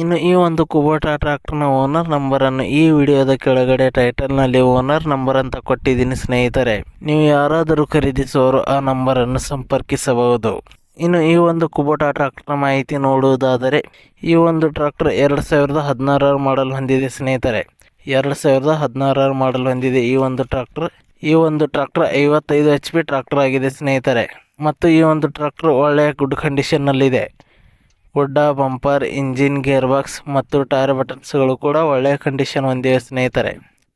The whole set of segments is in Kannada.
ಇನ್ನು ಈ ಒಂದು ಕುಬೋಟಾ ಟ್ರಾಕ್ಟರ್ನ ಓನರ್ ನಂಬರನ್ನು ಈ ವಿಡಿಯೋದ ಕೆಳಗಡೆ ಟೈಟಲ್ನಲ್ಲಿ ಓನರ್ ನಂಬರ್ ಅಂತ ಕೊಟ್ಟಿದ್ದೀನಿ ಸ್ನೇಹಿತರೆ. ನೀವು ಯಾರಾದರೂ ಖರೀದಿಸುವವರು ಆ ನಂಬರನ್ನು ಸಂಪರ್ಕಿಸಬಹುದು. ಇನ್ನು ಈ ಒಂದು ಕುಬೋಟಾ ಟ್ರ್ಯಾಕ್ಟರ್ನ ಮಾಹಿತಿ ನೋಡುವುದಾದರೆ, ಈ ಒಂದು ಟ್ರ್ಯಾಕ್ಟರ್ ಎರಡು ಸಾವಿರದ ಹದಿನಾರರ ಮಾಡಲ್ ಹೊಂದಿದೆ ಸ್ನೇಹಿತರೆ. ಎರಡು ಸಾವಿರದ ಹದಿನಾರರ ಮಾಡಲ್ ಹೊಂದಿದೆ ಈ ಒಂದು ಟ್ರ್ಯಾಕ್ಟರ್. ಈ ಒಂದು ಟ್ರ್ಯಾಕ್ಟರ್ ಐವತ್ತೈದು ಎಚ್ ಪಿ ಟ್ರ್ಯಾಕ್ಟರ್ ಆಗಿದೆ ಸ್ನೇಹಿತರೆ. ಮತ್ತು ಈ ಒಂದು ಟ್ರ್ಯಾಕ್ಟರ್ ಒಳ್ಳೆಯ ಗುಡ್ ಕಂಡೀಷನ್ನಲ್ಲಿದೆ ಗುಡ್ಡ ಬಂಪರ್, ಇಂಜಿನ್ ಗೇರ್ ಬಾಕ್ಸ್ ಮತ್ತು ಟೈರ್ ಬಟನ್ಸ್ಗಳು ಕೂಡ ಒಳ್ಳೆಯ ಕಂಡೀಷನ್ ಹೊಂದಿವೆ ಸ್ನೇಹಿತರೆ.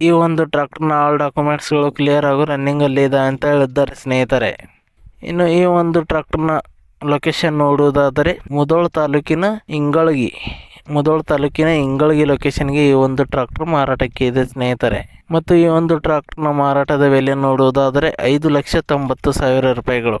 ಈ ಒಂದು ಟ್ರಾಕ್ಟರ್ನ ಆಲ್ ಡಾಕ್ಯುಮೆಂಟ್ಸ್ಗಳು ಕ್ಲಿಯರ್ ಹಾಗೂ ರನ್ನಿಂಗಲ್ಲಿ ಇದೆ ಅಂತ ಹೇಳಿದ್ದಾರೆ ಸ್ನೇಹಿತರೆ. ಇನ್ನು ಈ ಒಂದು ಟ್ರಾಕ್ಟರ್ನ ಲೊಕೇಶನ್ ನೋಡುವುದಾದರೆ ಮುದೋಳ ತಾಲೂಕಿನ ಇಂಗಳಗಿ, ಮುದೋಳ ತಾಲೂಕಿನ ಇಂಗಳಗಿ ಲೊಕೇಶನ್ಗೆ ಈ ಒಂದು ಟ್ರ್ಯಾಕ್ಟರ್ ಮಾರಾಟಕ್ಕೆ ಇದೆ ಸ್ನೇಹಿತರೆ. ಮತ್ತು ಈ ಒಂದು ಟ್ರಾಕ್ಟರ್ನ ಮಾರಾಟದ ಬೆಲೆ ನೋಡುವುದಾದರೆ ಐದು ಲಕ್ಷ ತೊಂಬತ್ತು ಸಾವಿರ ರೂಪಾಯಿಗಳು.